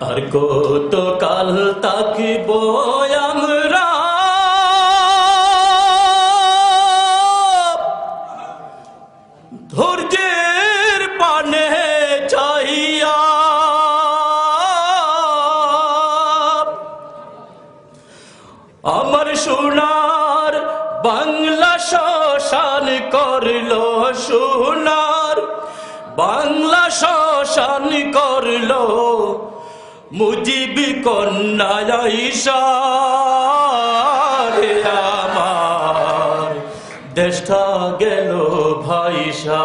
আর কত কাল তাকিব আমরা। ধৈর্যের পানে চাইয়া আমার সোনার বাংলা শ্মশান করল সোনার বাংলা শ্মশান করল মুজিব কন্যা আমার। দেশটা গেল ভাইসা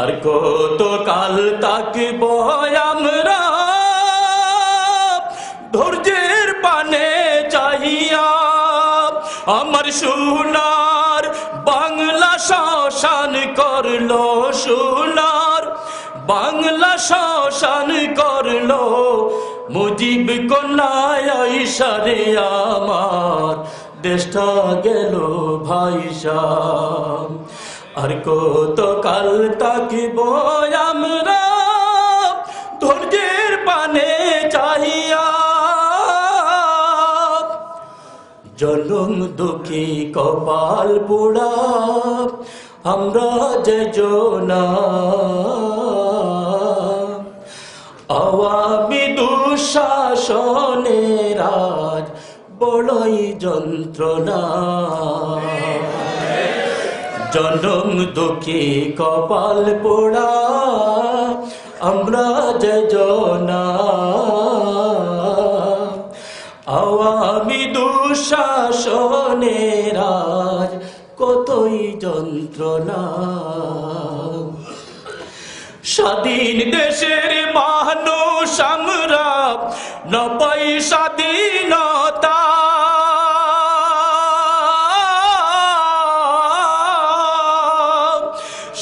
আর কত কাল তাকিব আমরা। ধৈর্যের পানে চাহিয়া আমার সোনার বাংলা শ্মশান করল সোনার। বাংলা শ্মশান করল। মুজিব কন্যায় ইশারে আমার। দেশটা গেল ভাইসা আর কত কাল তাকিব আমরা? ধৈর্যের পানে চাহিয়া। জনম দুঃখী কপাল পোড়া। আমরা যে জনা আওয়ামী দুঃশাসনের আজ বড়ই যন্ত্রণা। জনম দুঃখী কপাল পোড়া, আমরা যে জনা। আওয়ামী দুঃশাসনের আজ কতই যন্ত্রণা। স্বাধীন দেশের মানুষ আমরা নপাই স্বাধীনতা।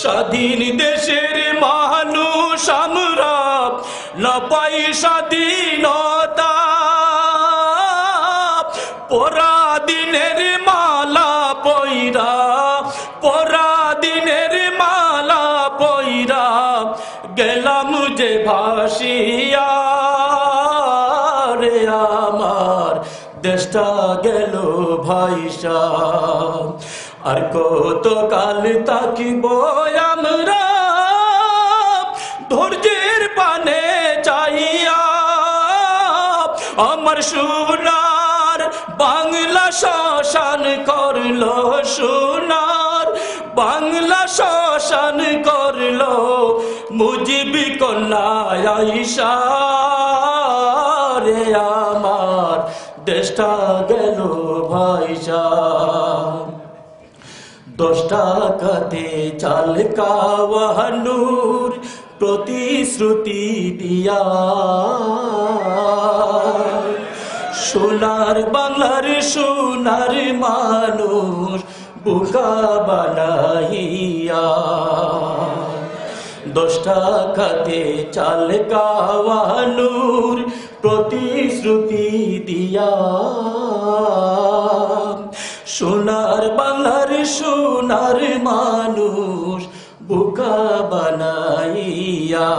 স্বাধীন দেশের মানুষ আমরা নপাই স্বাধীনতা। পরাদিনের মালা পইরা ভাসিয়া আমার, দেশটা গেল ভাইসা। আর কত কাল তাকিব আমরা, ধৈর্যের পানে চাইয়া। আমার সোনার বাংলা শ্মশান করল সোনার বাংলা শ্মশান করল মুজিবি আইসা রে আমার, দেশটা গেল ভাইসা। দশ টাকাতে চাল কাওয়ানুর প্রতিশ্রুতি দিয়া। সোনার বাংলার সোনার মানুষ, বুকা বানাইয়া। দশ টাকাতে চাল কাওয়ানুর প্রতিশ্রুতি দিয়া। সোনার বাংলার সোনার মানুষ বুকা বানাইয়া।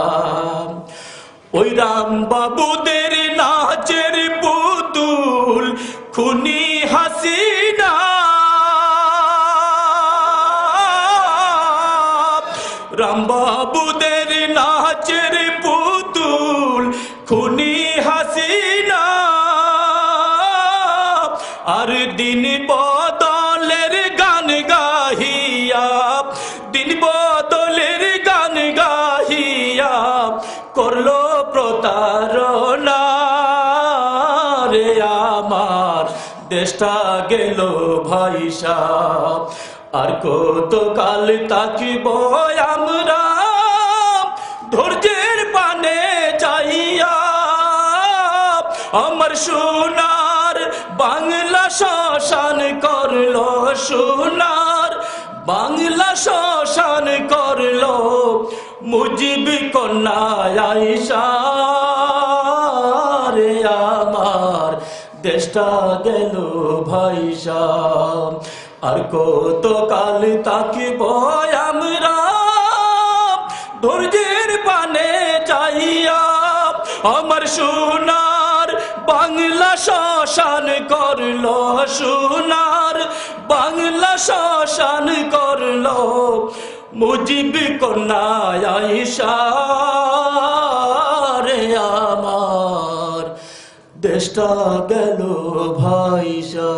ওই রাম বাবুদের নাচের পুতুল, খুনি হাসিনা রাম বাবুদের নাচের পুতুল খুনি হাসিনা। আর দিন বদলের গান গাহিয়া, দিন বদলের গান গাহিয়া করল প্রতারণা। রে আমার, দেশটা গেল ভাইসা। আর কত কাল তাকিব আমরা? ধৈর্যের পানে চাইয়া আমার সোনার বাংলা শ্মশান করল সোনার বাংলা শ্মশান করল মুজিব আইসা রে আমার। দেশটা গেল ভাইসা। আর কত কাল তাকিব আমরা? ধৈর্যের পানে চাই যাইয়া আমার সোনার বাংলা শ্মশান করল, সোনার বাংলা শ্মশান করল। মুজিব কন্যা রে আমার, দেশটা গেল ভাইসা।